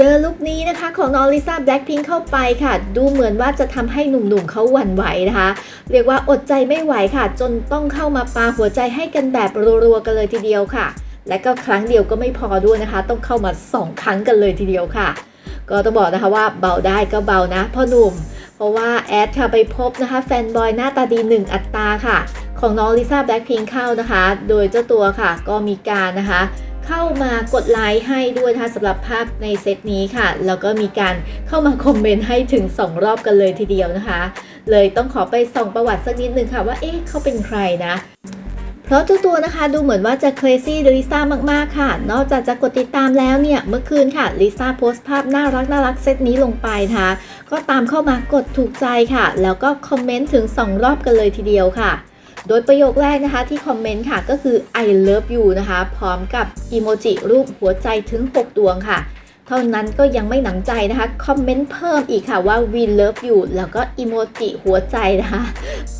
เจอลุคนี้นะคะของน้องลิซ่าแบล็คพิงเข้าไปค่ะ ดูเหมือนว่าจะทำให้หนุ่มๆเขาหวั่นไหวนะคะ เรียกว่าอดใจไม่ไหวค่ะ จนต้องเข้ามาปาหัวใจให้กันแบบรัวๆกันเลยทีเดียวค่ะ และก็ครั้งเดียวก็ไม่พอด้วยนะคะ ต้องเข้ามา 2 ครั้งกันเลยทีเดียวค่ะ ก็ต้องบอกนะคะว่าเบาได้ก็เบานะพ่อหนุ่ม เพราะว่าแอดค่ะไปพบนะคะแฟนบอยหน้าตาดีหนึ่งอัตราค่ะ ของน้องลิซ่าแบล็คพิงเข้านะคะ โดยเจ้าตัวค่ะก็มีการนะคะ เข้ามากดไลค์ให้ด้วยนะคะสำหรับภาพในเซตนี้ค่ะ แล้วก็มีการเข้ามาคอมเมนต์ให้ถึง 2 รอบกันเลยทีเดียวนะคะ เลยต้องขอไปส่องประวัติสักนิดนึงค่ะว่าเอ๊ะเขาเป็นใครนะเพราะเจ้าตัวนะคะดูเหมือนว่าจะเครซี่ลิซ่ามากๆค่ะ นอกจากจะกดติดตามแล้วเนี่ย เมื่อคืนค่ะลิซ่าโพสต์ภาพน่ารักน่ารักเซตนี้ลงไปนะคะก็ตามเข้ามากดถูกใจค่ะ แล้วก็คอมเมนต์ถึง 2 รอบกันเลยทีเดียวค่ะ โดยประโยคแรกนะคะที่คอมเมนต์ค่ะก็คือ I love you นะคะ พร้อมกับอีโมจิรูปหัวใจถึง 6 ดวงค่ะ เท่านั้นก็ยังไม่หนังใจนะคะ คอมเมนต์เพิ่มอีกค่ะว่า we love you แล้วก็อีโมจิหัวใจนะคะ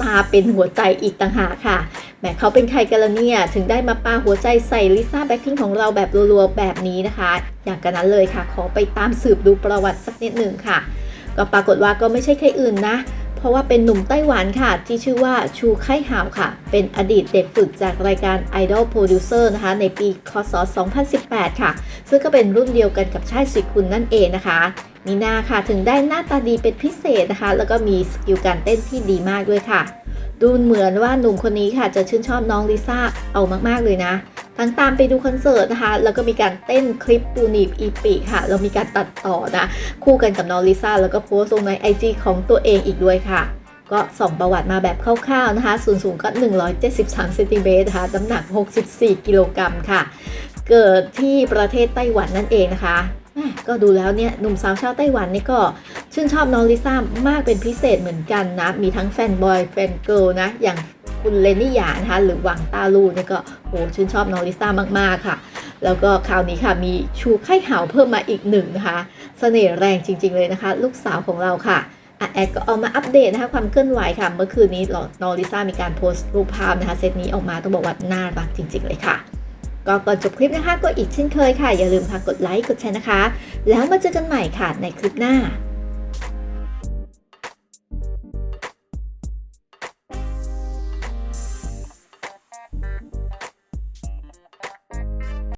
ตาเป็นหัวใจอีกต่างหากค่ะแหมเขาเป็นใครกันละเนี่ย ถึงได้มาปาหัวใจใส่ลิซ่าแบ็คพิงของเราแบบรัวๆแบบนี้นะคะ อย่างกันนั้นเลยค่ะ ขอไปตามสืบดูประวัติสักนิดหนึ่งค่ะ ก็ปรากฏว่าก็ไม่ใช่ใครอื่นนะ เพราะว่าเป็นหนุ่มไต้หวันค่ะ ที่ชื่อว่าชูไคหาวค่ะ เป็นอดีตเด็กฝึกจากรายการ Idol Producer นะคะ ในปีคศ 2018 ค่ะ ซึ่งก็เป็นรุ่นเดียวกันกับชายสิคุณนั่นเองนะคะมีนาค่ะถึงได้หน้าตาดีเป็นพิเศษนะคะ แล้วก็มีสกิลการเต้นที่ดีมากด้วยค่ะ ดูเหมือนว่าหนุ่มคนนี้ค่ะจะชื่นชอบน้องลิซ่าเอามากๆเลยนะ ทั้งตามไปดูคอนเสิร์ตนะคะ แล้วก็มีการเต้นคลิปปูนีบอีปีค่ะ แล้วมีการตัดต่อนะ คู่กันกับน้องลิซ่า แล้วก็โพสต์ลงใน IG ของตัวเองอีกด้วยค่ะ ก็ส่องประวัติมาแบบคร่าวๆนะคะ ส่วนสูงก็ 173เซนติเมตรนะคะ น้ำหนัก 64 กิโลกรัมค่ะ เกิดที่ประเทศไต้หวันนั่นเองนะคะก็ดูแล้วเนี่ยหนุ่มสาวชาวไต้หวันนี่ก็ชื่นชอบน้องลิซ่ามากเป็นพิเศษเหมือนกันนะ มีทั้งแฟนบอยแฟนเกิร์ลนะ อย่าง คุณเลนนี่หยานะคะหรือหวังตาลูเนี่ยก็โอ้ชื่นชอบน้องลิซ่ามาก ๆ ค่ะ แล้วก็คราวนี้ค่ะมีชูไข่ห่าวเพิ่มมาอีกหนึ่งนะคะเสน่ห์แรงจริง ๆ เลยนะคะ ลูกสาวของเราค่ะอะแอดก็เอามาอัปเดตนะคะความเคลื่อนไหวค่ะ เมื่อคืนนี้นองลิซ่ามีการโพสต์รูปภาพนะคะเซตนี้ออกมาต้องบอกว่าน่ารักจริง ๆ เลยค่ะก็ก่อนจบคลิปนะคะก็อีกเช่นเคยค่ะ อย่าลืมพากกดไลค์กดแชร์นะคะ แล้วมาเจอกันใหม่ค่ะในคลิปหน้า